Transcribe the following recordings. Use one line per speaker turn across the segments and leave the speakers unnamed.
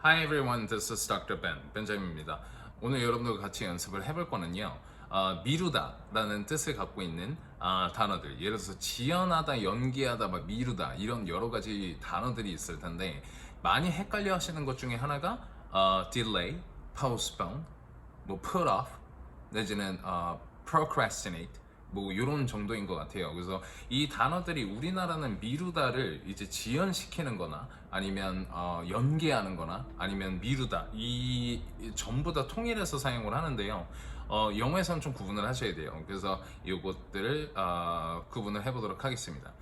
Hi everyone, this is Dr. Ben, 벤자민입니다. 오늘 여러분들과 같이 연습을 해볼 거는요. 어, 미루다 라는 뜻을 갖고 있는 아, 단어들 예를 들어서 지연하다, 연기하다, 막 미루다 이런 여러 가지 단어들이 있을 텐데 많이 헷갈려 하시는 것 중에 하나가 어, delay, postpone, 뭐 put off 내지는 어, procrastinate 뭐 이런 정도인 것 같아요. 그래서 이 단어들이 우리나라는 미루다를 이제 지연시키는 거나 아니면 어, 연기하는 거나 아니면 미루다 이 전부 다 통일해서 사용을 하는데요. 어, 영어에서는 좀 구분을 하셔야 돼요. 그래서 이것들을 어, 구분을 해보도록 하겠습니다.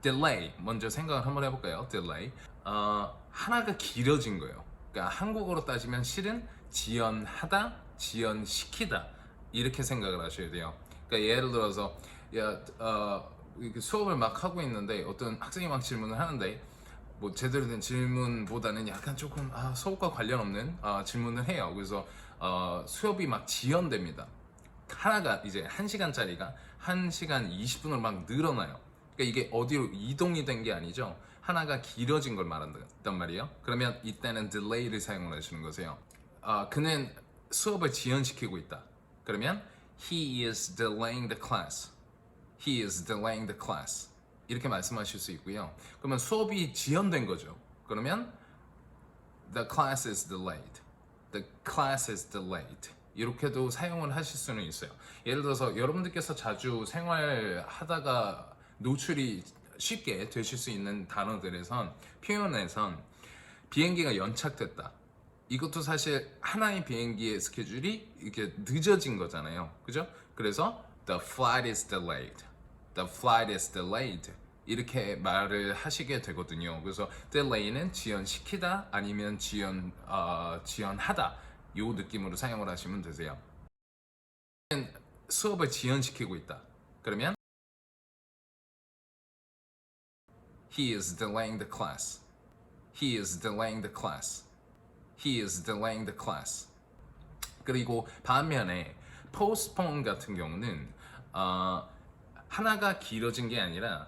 delay 먼저 생각을 한번 해볼까요? delay 어, 하나가 길어진 거예요. 그러니까 한국어로 따지면 실은 지연하다, 지연시키다 이렇게 생각을 하셔야 돼요. 그러니까 예를 들어서 야 어, 수업을 막 하고 있는데 어떤 학생이 막 질문을 하는데 뭐 제대로 된 질문보다는 약간 조금 아, 수업과 관련 없는 아, 질문을 해요. 그래서 어, 수업이 막 지연됩니다. 하나가 이제 1시간짜리가 1시간 20분으로 막 늘어나요. 그러니까 이게 어디로 이동이 된 게 아니죠. 하나가 길어진 걸 말한단 말이에요. 그러면 이때는 delay를 사용을 하시는 거세요. 아, 그는 수업을 지연시키고 있다. 그러면 he is delaying the class. He is delaying the class. 이렇게 말씀하실 수 있고요. 그러면 수업이 지연된 거죠. 그러면 the class is delayed. The class is delayed. 이렇게도 사용을 하실 수는 있어요. 예를 들어서 여러분들께서 자주 생활하다가 노출이 쉽게 되실 수 있는 단어들에선 표현에선 비행기가 연착됐다. 이것도 사실 하나의 비행기의 스케줄이 이렇게 늦어진 거잖아요. 그죠? 그래서 the flight is delayed. The flight is delayed. 이렇게 말을 하시게 되거든요. 그래서 delay는 지연시키다 아니면 지연 어, 지연하다 요 느낌으로 사용을 하시면 되세요. 수업을 지연시키고 있다. 그러면 He is delaying the class. He is delaying the class. He is delaying the class. 그리고 반면에 postpone 같은 경우는 어, 하나가 길어진 게 아니라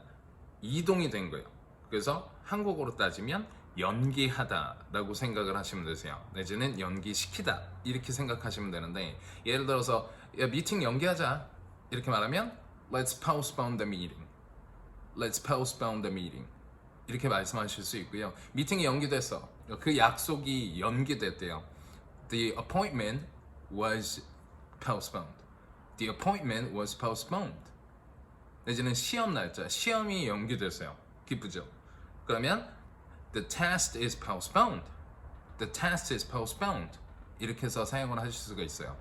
이동이 된 거예요. 그래서 한국어로 따지면 연기하다라고 생각을 하시면 되세요. 내지는 연기시키다 이렇게 생각하시면 되는데 예를 들어서 야, 미팅 연기하자 이렇게 말하면 Let's postpone the meeting. Let's postpone the meeting. 이렇게 말씀하실 수 있고요. 미팅이 연기됐어. 그 약속이 연기됐대요. The appointment was postponed. The appointment was postponed. 내지는 시험 날짜, 시험이 연기됐어요. 기쁘죠? 그러면 the test is postponed. The test is postponed. 이렇게 해서 사용을 하실 수가 있어요.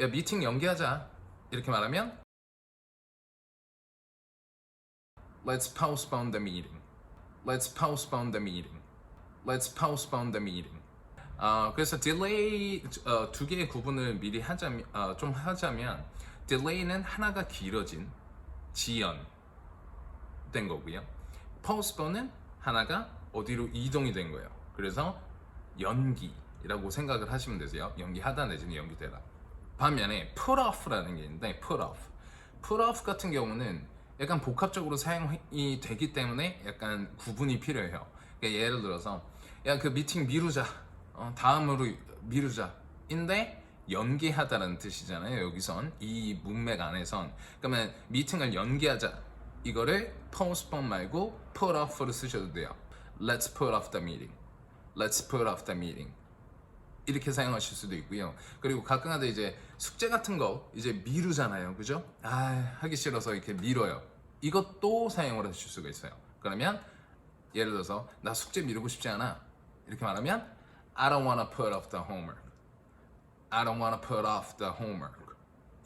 야, 미팅 연기하자. 이렇게 말하면 Let's postpone the meeting. Let's postpone the meeting. Let's postpone the meeting. 아, 그래서 delay 어, 두 개의 구분을 미리 하자면 어, 좀 하자면 delay는 하나가 길어진 지연 된 거고요. postpone은 하나가 어디로 이동이 된 거예요. 그래서 연기라고 생각을 하시면 되세요. 연기하다 내지는 연기되다. 반면에 put off라는 게 있는데 put off. put off 같은 경우는 약간 복합적으로 사용이 되기 때문에 약간 구분이 필요해요. 그러니까 예를 들어서 야 그 미팅 미루자. 어, 다음으로 미루자인데 연기하다라는 뜻이잖아요. 여기선 이 문맥 안에선 그러면 미팅을 연기하자 이거를 postpone 말고 put off를 쓰셔도 돼요. Let's put off the meeting. Let's put off the meeting. 이렇게 사용하실 수도 있고요. 그리고 가끔가다 이제 숙제 같은 거 이제 미루잖아요. 그죠? 아, 하기 싫어서 이렇게 미뤄요. 이것도 사용을 하실 수가 있어요. 그러면 예를 들어서 나 숙제 미루고 싶지 않아. 이렇게 말하면 I don't wanna put off the homework. I don't wanna put off the homework.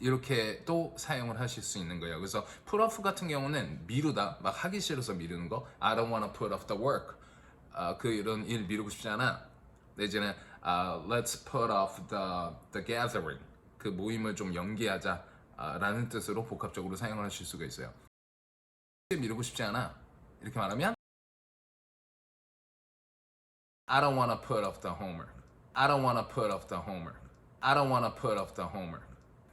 이렇게 또 사용을 하실 수 있는 거예요. 그래서 put off 같은 경우는 미루다, 막 하기 싫어서 미루는 거. I don't wanna put off the work. 아, 그 이런 일 미루고 싶지 않아. 내지는 아, let's put off the the gathering. 그 모임을 좀 연기하자. 아, 라는 뜻으로 복합적으로 사용을 하실 수가 있어요. 미루고 싶지 않아. 이렇게 말하면 I don't wanna put off the homework. I don't wanna put off the homework. I don't wanna put off the homework.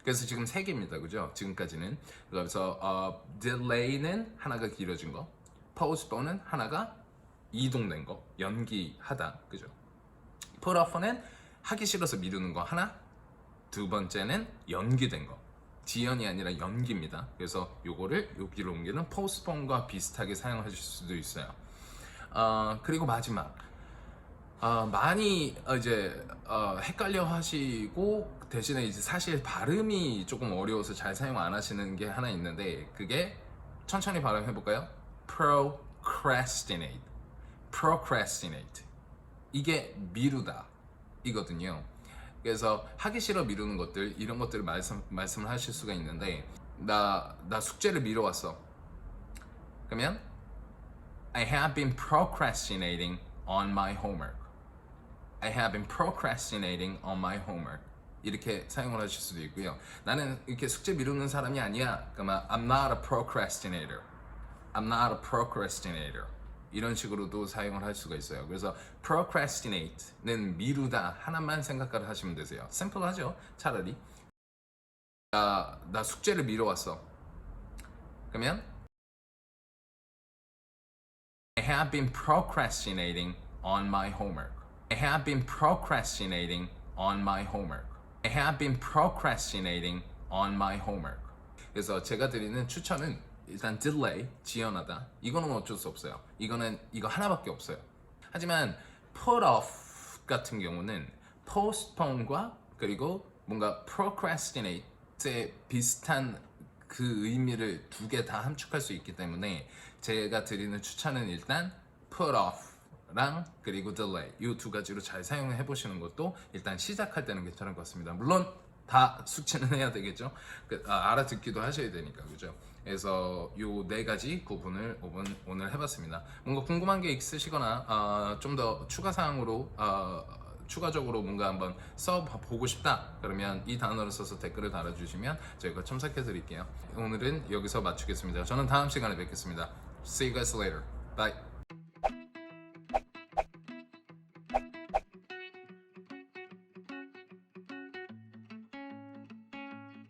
그래서 지금 세 개입니다, 그죠? 지금까지는 그래서 어, delay는 하나가 길어진 거, postpone은 하나가 이동된 거, 연기하다, 그죠? Put off는 하기 싫어서 미루는 거 하나, 두 번째는 연기된 거. 지연이 아니라 연기입니다. 그래서 요거를 여기로 옮기는 postpone과 비슷하게 사용하실 수도 있어요. 어, 그리고 마지막. 어, 많이 어, 이제 어, 헷갈려 하시고 대신에 이제 사실 발음이 조금 어려워서 잘 사용 안 하시는 게 하나 있는데 그게 천천히 발음해 볼까요? procrastinate. procrastinate. 이게 미루다 이거든요. 그래서 하기 싫어 미루는 것들 이런 것들을 말씀 말씀을 하실 수가 있는데 나 나 숙제를 미뤄왔어. 그러면 I have been procrastinating on my homework. I have been procrastinating on my homework. 이렇게 사용을 하실 수도 있고요. 나는 이렇게 숙제 미루는 사람이 아니야. 그러면 I'm not a procrastinator. I'm not a procrastinator. 이런 식으로도 사용을 할 수가 있어요. 그래서 procrastinate는 미루다 하나만 생각을 하시면 되세요. 심플하죠? 차라리. 나, 나 숙제를 미뤄왔어. 그러면 I have been procrastinating on my homework. I have been procrastinating on my homework. I have been procrastinating on my homework. 그래서 제가 드리는 추천은 일단 delay, 지연하다. 이거는 어쩔 수 없어요. 이거는 이거 하나밖에 없어요. 하지만 put off 같은 경우는 postpone과 그리고 뭔가 procrastinate에 비슷한 그 의미를 두 개 다 함축할 수 있기 때문에 제가 드리는 추천은 일단 put off랑 그리고 delay 이 두 가지로 잘 사용해 보시는 것도 일단 시작할 때는 괜찮을 것 같습니다. 물론 다 숙지는 해야 되겠죠. 그, 아, 알아듣기도 하셔야 되니까 그죠. 그래서 요 네 가지 구분을 오늘, 해봤습니다. 뭔가 궁금한 게 있으시거나 아, 좀더 추가 사항으로 아, 추가적으로 뭔가 한번 써보고 싶다 그러면 이 단어를 써서 댓글을 달아주시면 저희가 첨삭해 드릴게요 오늘은 여기서 마치겠습니다 저는 다음 시간에 뵙겠습니다 See you guys later Bye